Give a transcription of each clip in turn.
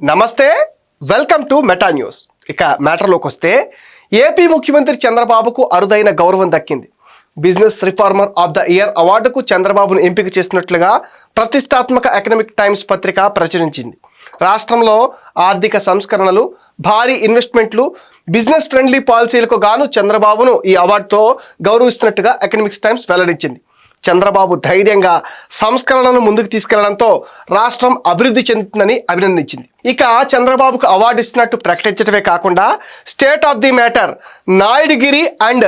నమస్తే welcome to meta news. ఇక మ్యాటర్లోకి వస్తే ఏపీ ముఖ్యమంత్రి చంద్రబాబుకు అరుదైన గౌరవం దక్కింది. Business reformer of the year అవార్డుకు చంద్రబాబును ఎంపిక చేసినట్లుగా ప్రతిష్టాత్మక ఎకనామిక్ టైమ్స్ పత్రిక ప్రచురించింది. రాష్ట్రంలో ఆర్థిక సంస్కరణలు భారీ ఇన్వెస్ట్మెంట్లు బిజినెస్ ఫ్రెండ్లీ పాలసీలకు గాను చంద్రబాబును ఈ అవార్డుతో గౌరవిస్తున్నట్టుగా ఎకనామిక్స్ టైమ్స్ వెల్లడించింది. చంద్రబాబు ధైర్యంగా సంస్కరణలను ముందుకు తీసుకెళ్ళడంతో రాష్ట్రం అభివృద్ధి చెందుతుందని అభినందించింది. ఇక చంద్రబాబుకు అవార్డు ఇస్తున్నట్టు ప్రకటించడమే కాకుండా state of the matter నాయుడుగిరి and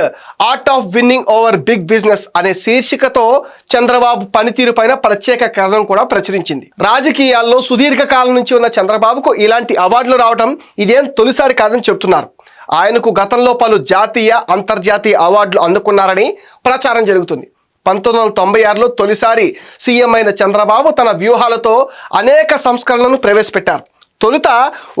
art of winning over big business అనే శీర్షికతో చంద్రబాబు పనితీరు పైన ప్రత్యేక కథనం కూడా ప్రచురించింది. రాజకీయాల్లో సుదీర్ఘ కాలం నుంచి ఉన్న చంద్రబాబుకు ఇలాంటి అవార్డులు రావడం ఇదేం తొలిసారి కాదని చెబుతున్నారు ఆయనకు గతంలో పలు జాతీయ అంతర్జాతీయ అవార్డులు అందుకున్నారని ప్రచారం జరుగుతుంది. పంతొమ్మిది వందల తొంభై ఆరులో తొలిసారి సీఎం అయిన చంద్రబాబు తన వ్యూహాలతో అనేక సంస్కరణలను ప్రవేశపెట్టారు. తొలుత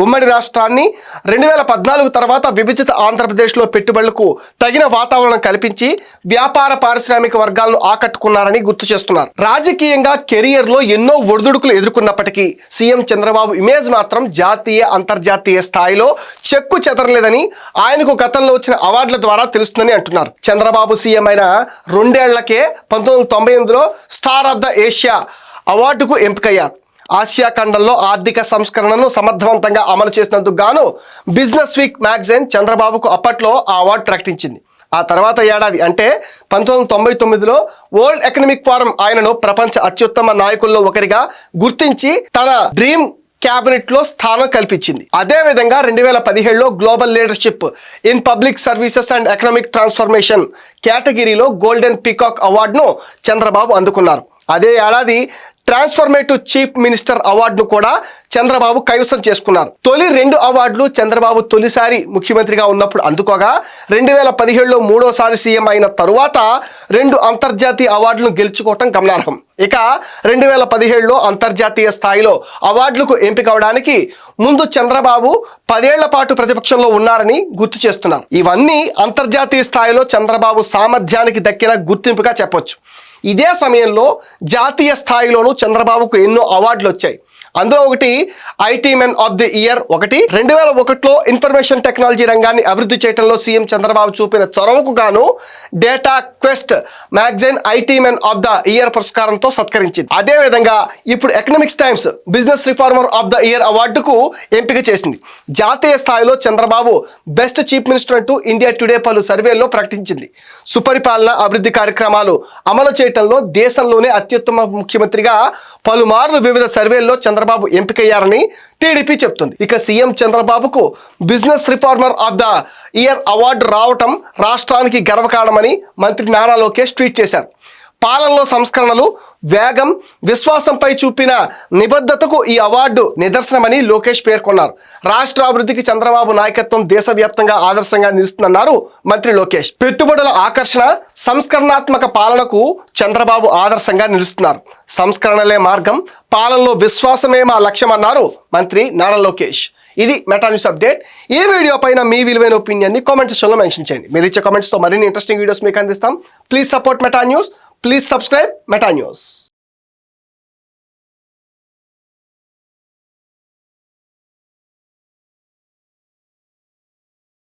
ఉమ్మడి రాష్ట్రాన్ని రెండు వేల పద్నాలుగు తర్వాత విభజిత ఆంధ్రప్రదేశ్లో పెట్టుబడులకు తగిన వాతావరణం కల్పించి వ్యాపార పారిశ్రామిక వర్గాలను ఆకట్టుకున్నారని గుర్తు చేస్తున్నారు. రాజకీయంగా కెరియర్లో ఎన్నో ఒడిదుడుకులు ఎదుర్కొన్నప్పటికీ సీఎం చంద్రబాబు ఇమేజ్ మాత్రం జాతీయ అంతర్జాతీయ స్థాయిలో చెక్కు చెదరలేదని ఆయనకు గతంలో వచ్చిన అవార్డుల ద్వారా తెలుస్తుందని అంటున్నారు. చంద్రబాబు సీఎం అయిన రెండేళ్ళకే పంతొమ్మిది వందల తొంభై ఎనిమిదిలో స్టార్ ఆఫ్ ద ఏషియా అవార్డుకు ఎంపికయ్యారు. ఆసియా ఖండంలో ఆర్థిక సంస్కరణను సమర్థవంతంగా అమలు చేసినందుకు గాను బిజినెస్ వీక్ మ్యాగజైన్ చంద్రబాబుకు అప్పట్లో ఆ అవార్డు ప్రకటించింది. ఆ తర్వాత ఏడాది అంటే పంతొమ్మిది వందల తొంభై తొమ్మిదిలో వరల్డ్ ఎకనామిక్ ఫోరం ఆయనను ప్రపంచ అత్యుత్తమ నాయకుల్లో ఒకరిగా గుర్తించి తన డ్రీమ్ క్యాబినెట్లో స్థానం కల్పించింది. అదే విధంగా రెండు వేల పదిహేడులో global leadership in public services and economic transformation కేటగిరీలో గోల్డెన్ పీకాక్ అవార్డును చంద్రబాబు అందుకున్నారు. అదే ఏడాది ట్రాన్స్ఫర్మేటివ్ చీఫ్ మినిస్టర్ అవార్డును కూడా చంద్రబాబు కైవసం చేసుకున్నారు. తొలి రెండు అవార్డులు చంద్రబాబు తొలిసారి ముఖ్యమంత్రిగా ఉన్నప్పుడు అందుకోగా రెండు వేల పదిహేడులో మూడోసారి సీఎం అయిన తరువాత రెండు అంతర్జాతీయ అవార్డులను గెలుచుకోవటం గమనార్హం. ఇక రెండు వేల పదిహేడులో అంతర్జాతీయ స్థాయిలో అవార్డులకు ఎంపిక అవడానికి ముందు చంద్రబాబు పదేళ్ళ పాటు ప్రతిపక్షంలో ఉన్నారని గుర్తు చేస్తున్నారు. ఇవన్నీ అంతర్జాతీయ స్థాయిలో చంద్రబాబు సామర్థ్యానికి దక్కిన గుర్తింపుగా చెప్పొచ్చు. ఇదే సమయంలో జాతీయ స్థాయిలోనూ చంద్రబాబుకు ఎన్నో అవార్డులు వచ్చాయి అందులో ఒకటి IT men of the year ఒకటి. రెండు వేల ఒకటిలో ఇన్ఫర్మేషన్ టెక్నాలజీ రంగాన్ని అభివృద్ధి చేయడంలో సీఎం చంద్రబాబు చూపిన చొరవకు గాను data quest magazine IT men of the year పురస్కారంతో సత్కరించింది. అదేవిధంగా ఇప్పుడు economics times business reformer of the year అవార్డుకు ఎంపిక చేసింది. జాతీయ స్థాయిలో చంద్రబాబు బెస్ట్ చీఫ్ మినిస్టర్ అంటూ ఇండియా టుడే పలు సర్వేల్లో ప్రకటించింది. సుపరిపాలన అభివృద్ధి కార్యక్రమాలు అమలు చేయటంలో దేశంలోనే అత్యుత్తమ ముఖ్యమంత్రిగా పలుమార్లు వివిధ సర్వేల్లో చంద్రబాబు ఎంపికయ్యారని టీడీపీ చెప్తుంది. ఇక సీఎం చంద్రబాబుకు business reformer of the year award రావటం రాష్ట్రానికి గర్వకారణమని మంత్రి నారా లోకేష్ ట్వీట్ చేశారు. పాలనలో సంస్కరణలు వేగం విశ్వాసంపై చూపిన నిబద్ధతకు ఈ అవార్డు నిదర్శనమని లోకేష్ పేర్కొన్నారు. రాష్ట్ర అభివృద్ధికి చంద్రబాబు నాయకత్వం దేశవ్యాప్తంగా ఆదర్శంగా నిలుస్తుందన్నారు మంత్రి లోకేష్. పెట్టుబడుల ఆకర్షణ సంస్కరణాత్మక పాలనకు చంద్రబాబు ఆదర్శంగా నిలుస్తున్నారు. సంస్కరణలే మార్గం పాలనలో విశ్వాసమే మా లక్ష్యమన్నారు మంత్రి నారా లోకేష్. ఇది మెటా న్యూస్ అప్డేట్. ఈ వీడియో పైన మీ విలువైన ఒపీనియన్ని కామెంట్ సెక్షన్లో మెన్షన్ చేయండి. మీరు ఇచ్చే కామెంట్స్తో మరిన్ని ఇంట్రెస్టింగ్ వీడియోస్ మీకు అందిస్తాం. Please support meta news. Please subscribe meta news